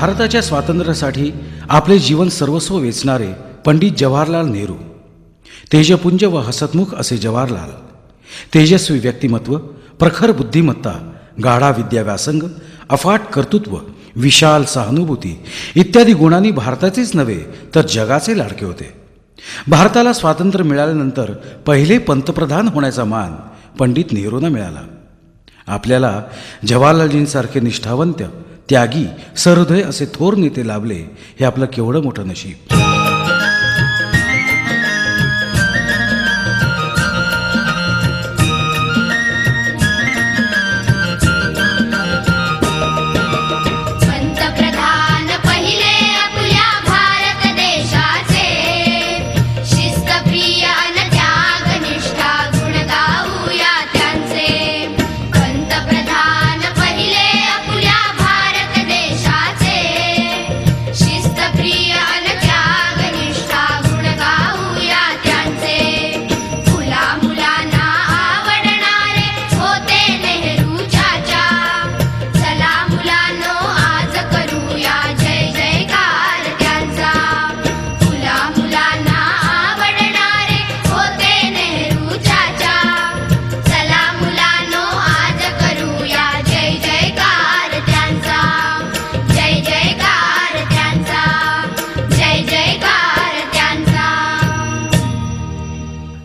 भारताच्या स्वातंत्र्यासाठी आपले जीवन सर्वस्व वेचणारे पंडित जवाहरलाल नेहरू. तेजपुंज व हसतमुख असे जवाहरलाल. तेजस्वी व्यक्तिमत्व प्रखर बुद्धिमत्ता गाढा विद्या व्यासंग अफाट कर्तृत्व विशाल सहानुभूती इत्यादी गुणांनी भारताचेच नव्हे तर जगाचे लाडके होते. भारताला स्वातंत्र्य मिळाल्यानंतर पहिले पंतप्रधान होण्याचा मान पंडित नेहरूंना मिळाला. आपल्याला जवाहरलालजींसारखे निष्ठावंत त्यागी सहृदय असे थोर नेते लाभले हे आपलं केवढं मोठं नशीब.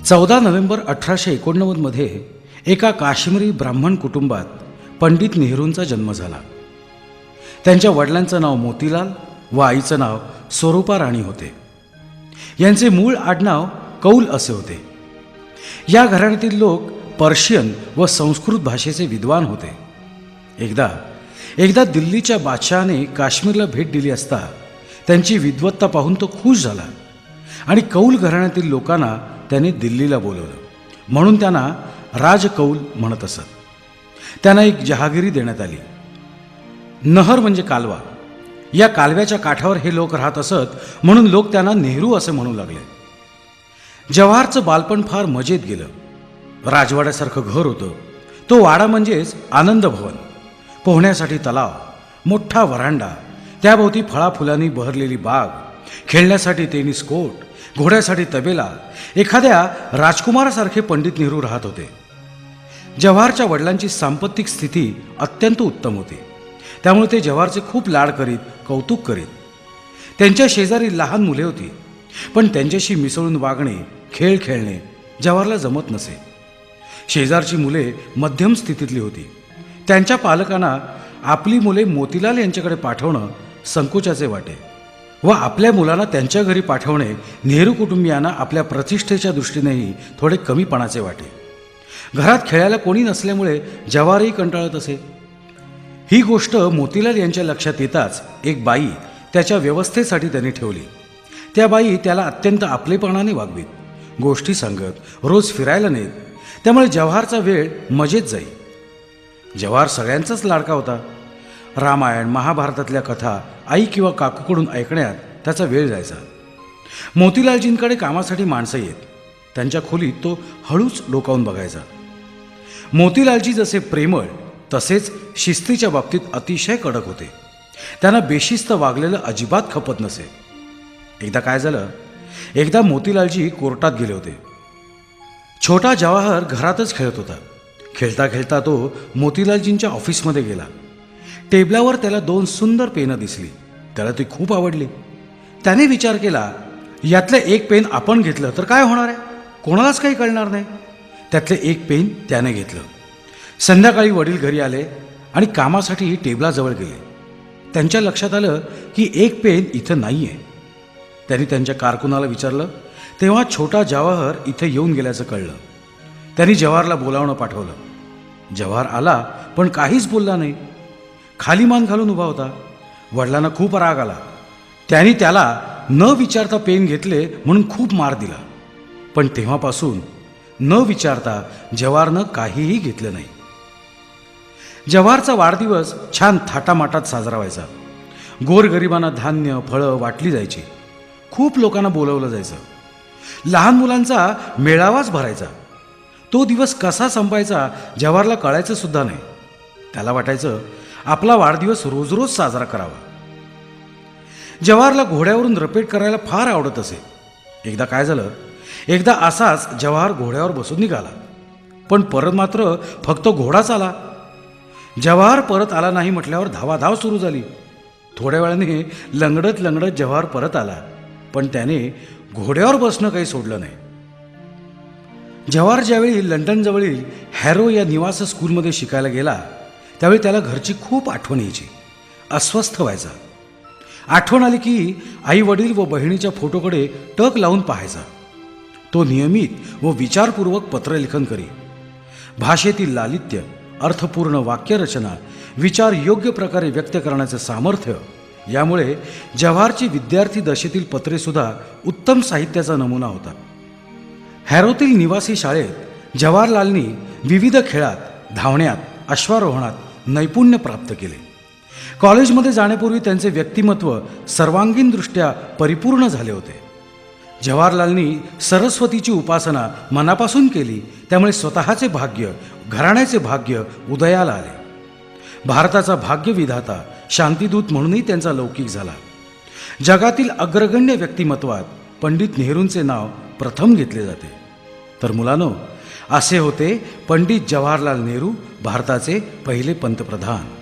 चौदा नोव्हेंबर अठराशे एकोणनव्वदमध्ये एका काश्मीरी ब्राह्मण कुटुंबात पंडित नेहरूंचा जन्म झाला. त्यांच्या वडिलांचं नाव मोतीलाल व आईचं नाव स्वरूपा राणी होते. यांचे मूळ आडनाव कौल असे होते. या घराण्यातील लोक पर्शियन व संस्कृत भाषेचे विद्वान होते. एकदा एकदा दिल्लीच्या बादशहाने काश्मीरला भेट दिली असता त्यांची विद्वत्ता पाहून तो खुश झाला आणि कौल घराण्यातील लोकांना त्याने दिल्लीला बोलवलं. म्हणून त्यांना राजकौल म्हणत असत. त्यांना एक जहागिरी देण्यात आली. नहर म्हणजे कालवा. या कालव्याच्या काठावर हे लोक राहत असत म्हणून लोक त्यांना नेहरू असे म्हणू लागले. जवाहरचं बालपण फार मजेत गेलं. राजवाड्यासारखं घर होतं. तो वाडा म्हणजेच आनंद भवन. पोहण्यासाठी तलाव मोठा वरांडा त्याभोवती फळाफुलांनी बहरलेली बाग खेळण्यासाठी टेनिस कोर्ट घोड्यासाठी तबेला एखाद्या राजकुमारासारखे पंडित नेहरू राहत होते. जवाहरच्या वडिलांची सांपत्तिक स्थिती अत्यंत उत्तम होती. त्यामुळे ते जवाहरचे खूप लाड करीत कौतुक करीत. त्यांच्या शेजारी लहान मुले होती पण त्यांच्याशी मिसळून वागणे खेळ खेळणे जवाहरला जमत नसे. शेजारची मुले मध्यम स्थितीतली होती. त्यांच्या पालकांना आपली मुले मोतीलाल यांच्याकडे पाठवणं संकोचाचे वाटे. व आपल्या मुलांना त्यांच्या घरी पाठवणे नेहरू कुटुंबियांना आपल्या प्रतिष्ठेच्या दृष्टीनेही थोडे कमीपणाचे वाटे. घरात खेळायला कोणी नसल्यामुळे जवारही कंटाळत असे. ही गोष्ट मोतीलाल यांच्या लक्षात येताच एक बाई त्याच्या व्यवस्थेसाठी त्यांनी ठेवली. त्या बाई त्याला अत्यंत आपलेपणाने वागवीत. गोष्टी सांगत रोज फिरायला नेत. त्यामुळे जवाहरचा वेळ मजेत जाई. जवाहर सगळ्यांचाच लाडका होता. रामायण महाभारतातल्या कथा आई किंवा काकूकडून ऐकण्यात त्याचा वेळ जायचा. मोतीलालजींकडे कामासाठी माणसं येत. त्यांच्या खोलीत तो हळूच डोकावून बघायचा. मोतीलालजी जसे प्रेमळ तसेच शिस्तीच्या बाबतीत अतिशय कडक होते. त्यांना बेशिस्त वागलेलं अजिबात खपत नसे. एकदा काय झालं? एकदा मोतीलालजी कोर्टात गेले होते. छोटा जवाहर घरातच खेळत होता. खेळता खेळता तो मोतीलालजींच्या ऑफिसमध्ये गेला. टेबलावर त्याला दोन सुंदर पेनं दिसली. त्याला ती खूप आवडली. त्याने विचार केला यातलं एक पेन आपण घेतलं तर काय होणार आहे? कोणालाच काही कळणार नाही. त्यातले एक पेन त्याने घेतलं. संध्याकाळी वडील घरी आले आणि कामासाठी टेबलाजवळ गेले. त्यांच्या लक्षात आलं की एक पेन इथं नाही आहे त्यांनी त्यांच्या कारकुनाला विचारलं तेव्हा छोटा जवाहर इथे येऊन गेल्याचं कळलं. त्यांनी जवाहरला बोलावणं पाठवलं. जवाहर आला पण काहीच बोलला नाही. खाली मान घालून उभा होता. वडिलांना खूप राग आला. त्यांनी त्याला न विचारता पेन घेतले म्हणून खूप मार दिला. पण तेव्हापासून न विचारता जवारनं काहीही घेतलं नाही. जवारचा वाढदिवस छान थाटामाटात साजरा व्हायचा. गोरगरिबांना धान्य फळं वाटली जायची. खूप लोकांना बोलवलं जायचं. लहान मुलांचा मेळावाच भरायचा. तो दिवस कसा संपायचा जवारला कळायचं सुद्धा नाही. त्याला वाटायचं आपला वाढदिवस रोज रोज साजरा करावा. जवाहरला घोड्यावरून रपेट करायला फार आवडत असे. एकदा काय झालं? एकदा असाच जवाहर घोड्यावर बसून निघाला. पण परत मात्र फक्त घोडाच आला. जवाहर परत आला नाही म्हटल्यावर धावाधाव सुरू झाली. थोड्या वेळाने लंगडत लंगडत जवाहर परत आला. पण त्याने घोड्यावर बसणं काही सोडलं नाही. जवाहर ज्यावेळी लंडनजवळील हॅरो या निवास स्कूलमध्ये शिकायला गेला त्यावेळी त्याला घरची खूप आठवण यायची. अस्वस्थ व्हायचा. आठवण आली की आई वडील व बहिणीच्या फोटोकडे टक लावून पाहायचा. तो नियमित व विचारपूर्वक पत्रलेखन करी. भाषेतील लालित्य अर्थपूर्ण वाक्यरचना विचार योग्य प्रकारे व्यक्त करण्याचं सामर्थ्य यामुळे जव्हारची विद्यार्थी दशेतील पत्रेसुद्धा उत्तम साहित्याचा नमुना होता हॅरोतील निवासी शाळेत जवाहरलालनी विविध खेळात धावण्यात अश्वारोहणात नैपुण्य प्राप्त केले. कॉलेजमध्ये जाण्यापूर्वी त्यांचे व्यक्तिमत्व सर्वांगीणदृष्ट्या परिपूर्ण झाले होते. जवाहरलालनी सरस्वतीची उपासना मनापासून केली त्यामुळे स्वतःचे भाग्य घराण्याचे भाग्य उदयाला आले. भारताचा भाग्यविधाता शांतीदूत म्हणूनही त्यांचा लौकिक झाला. जगातील अग्रगण्य व्यक्तिमत्वात पंडित नेहरूंचे नाव प्रथम घेतले जाते. तर मुलानो असे होते पंडित जवाहरलाल नेहरू भारताचे पहिले पंतप्रधान.